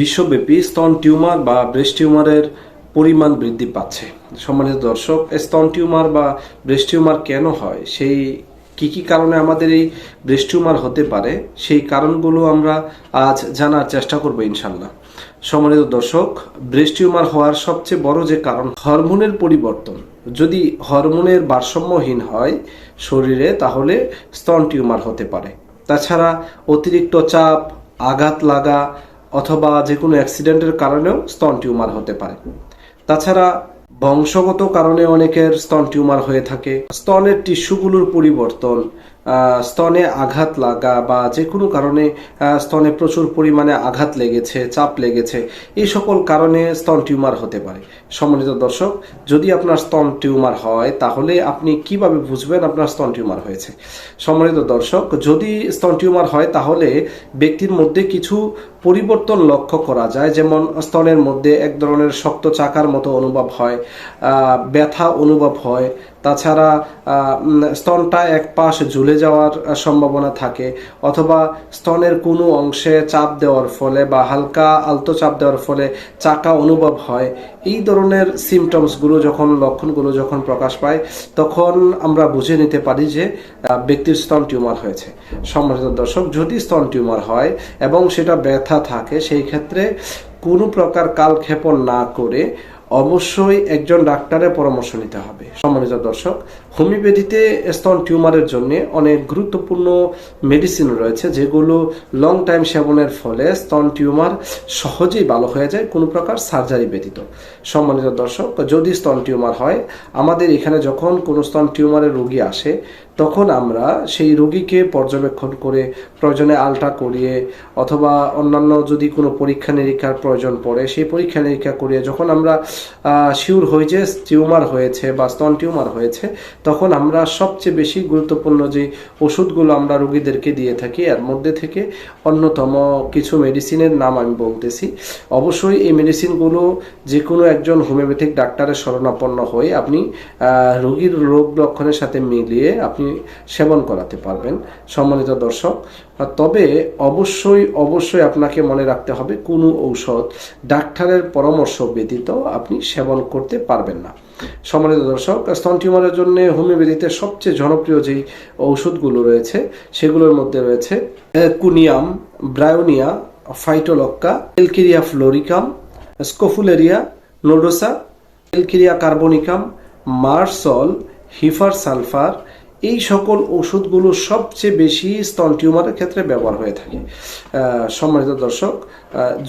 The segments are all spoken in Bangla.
বিশ্বব্যাপী স্তন টিউমার বা ব্রেস্ট টিউমারের পরিমাণ বৃদ্ধি পাচ্ছে। সম্মানিত দর্শক, স্তন টিউমার বা ব্রেস্ট টিউমার কেন হয়? সেই কি কি কারণে আমাদের এই ব্রেস্ট টিউমার হতে পারে? সেই কারণগুলো আমরা আজ জানার চেষ্টা করব ইনশাল্লাহ সম্মানিত দর্শক, ব্রেস্ট টিউমার হওয়ার সবচেয়ে বড় যে কারণ, হরমোনের পরিবর্তন। যদি হরমোনের ভারসাম্যহীন হয় শরীরে, তাহলে স্তন টিউমার হতে পারে। তাছাড়া অতিরিক্ত চাপ, আঘাত লাগা অথবা যে কোনো অ্যাক্সিডেন্টের কারণেও স্তন টিউমার হতে পারে। তাছাড়া বংশগত কারণে অনেকের স্তন টিউমার হয়ে থাকে। স্তনের টিস্যুগুলোর পরিবর্তন স্তনে আঘাত লাগা বা যে কোনো কারণে স্তনে প্রচুর পরিমাণে আঘাত লেগেছে, চাপ লেগেছে, এই সকল কারণে স্তন টিউমার হতে পারে। সম্মানিত দর্শক, যদি আপনার স্তন টিউমার হয়, তাহলে আপনি কীভাবে বুঝবেন আপনার স্তন টিউমার হয়েছে? সম্মানিত দর্শক, যদি স্তন টিউমার হয়, তাহলে ব্যক্তির মধ্যে কিছু পরিবর্তন লক্ষ্য করা যায়। যেমন, স্তনের মধ্যে এক ধরনের শক্ত চাকার মতো অনুভব হয় ব্যথা অনুভব হয়। তাছাড়া স্তনটা এক পাশ ঝুলে যাওয়ার সম্ভাবনা থাকে, অথবা স্তনের কোনো অংশে চাপ দেওয়ার ফলে বা হালকা আলতো চাপ দেওয়ার ফলে চাকা অনুভব হয়। এই ধরনের সিমটমসগুলো যখন, লক্ষণগুলো যখন প্রকাশ পায়, তখন আমরা বুঝে নিতে পারি যে ব্যক্তির স্তন টিউমার হয়েছে। সম্মানিত দর্শক, যদি স্তন টিউমার হয় এবং সেটা ব্যথা থাকে, সেই ক্ষেত্রে কোনো প্রকার কালক্ষেপণ না করে অবশ্যই একজন ডাক্তারের পরামর্শ নিতে হবে। সম্মানিত দর্শক, হোমিওপ্যাথিতে স্তন টিউমারের জন্য অনেক গুরুত্বপূর্ণ মেডিসিন রয়েছে, যেগুলো লং টাইম সেবনের ফলে স্তন টিউমার সহজেই ভালো হয়ে যায়, কোনো প্রকার সার্জারি ব্যতীত। সম্মানিত দর্শক, যদি স্তন টিউমার হয়, আমাদের এখানে যখন কোনো স্তন টিউমারের রোগী আসে, তখন আমরা সেই রোগীকে পর্যবেক্ষণ করে প্রয়োজনে আলট্রা করিয়ে অথবা অন্যান্য যদি কোনো পরীক্ষা নিরীক্ষার প্রয়োজন পড়ে, সেই পরীক্ষা নিরীক্ষা করিয়ে যখন আমরা শিওর হই যে টিউমার হয়েছে বা স্তন টিউমার হয়েছে, তখন আমরা সবচেয়ে বেশি গুরুত্বপূর্ণ যে ওষুধগুলো আমরা রোগীদেরকে দিয়ে থাকি, এর মধ্যে থেকে অন্যতম কিছু মেডিসিনের নাম আমি বলতেছি। অবশ্যই এই মেডিসিনগুলো যে কোনো একজন হোমিওপ্যাথিক ডাক্তারের শরণাপন্ন হয়ে আপনি রোগীর রোগ লক্ষণের সাথে মিলিয়ে আপনি সেবন করাতে পারবেন। সম্মানিত দর্শক তবে অবশ্যই অবশ্যই আপনাকে মনে রাখতে হবে, কোনো ঔষধ, ডাক্তারের পরামর্শ ব্যতীত আপনি সেবন করতে পারবেন না। সম্মানিত দর্শক, স্তন টিউমারের জন্য হোমিওপ্যাথিতে সবচেয়ে জনপ্রিয় যেই ঔষধগুলো রয়েছে, সেগুলোর মধ্যে রয়েছে কুনিয়াম, ব্রায়োনিয়া, ফাইটোলক্কা, এলকিরিয়া fluoricum, scrophularia, nodosa, এলকিরিয়া carbonicum, merc sol, hepar sulphur এই সকল ওষুধগুলো সবচেয়ে বেশি স্তন টিউমারের ক্ষেত্রে ব্যবহার হয়ে থাকে। সম্মানিত দর্শক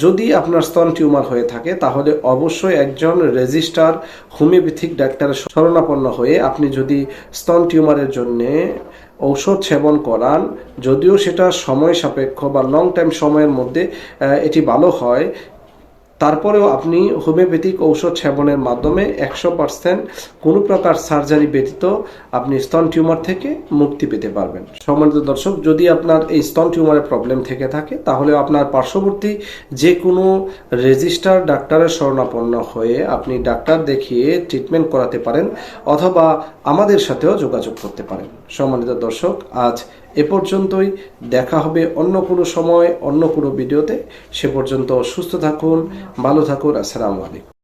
যদি আপনার স্তন টিউমার হয়ে থাকে, তাহলে অবশ্যই একজন রেজিস্টার হোমিওপ্যাথিক ডাক্তারের শরণাপন্ন হয়ে আপনি যদি স্তন টিউমারের জন্যে ঔষধ সেবন করান, যদিও সেটা সময় সাপেক্ষ বা লং টাইম সময়ের মধ্যে এটি ভালো হয় তারপরেও আপনি হোমিওপ্যাথিক ঔষধ সেবনের মাধ্যমে একশো পার্সেন্ট কোনো প্রকার সার্জারি ব্যতীত আপনি স্তন টিউমার থেকে মুক্তি পেতে পারবেন। সম্মানিত দর্শক, যদি আপনার এই স্তন টিউমারের প্রবলেম থেকে থাকে, তাহলে আপনার পার্শ্ববর্তী যে কোনো রেজিস্টার ডাক্তারের শরণাপন্ন হয়ে আপনি ডাক্তার দেখিয়ে ট্রিটমেন্ট করাতে পারেন অথবা আমাদের সাথেও যোগাযোগ করতে পারেন। সম্মানিত দর্শক, আজ এ পর্যন্তই। দেখা হবে অন্য কোনো সময়, অন্য কোনো ভিডিওতে। সে পর্যন্ত সুস্থ থাকুন, ভালো থাকুন। আসসালামু আলাইকুম।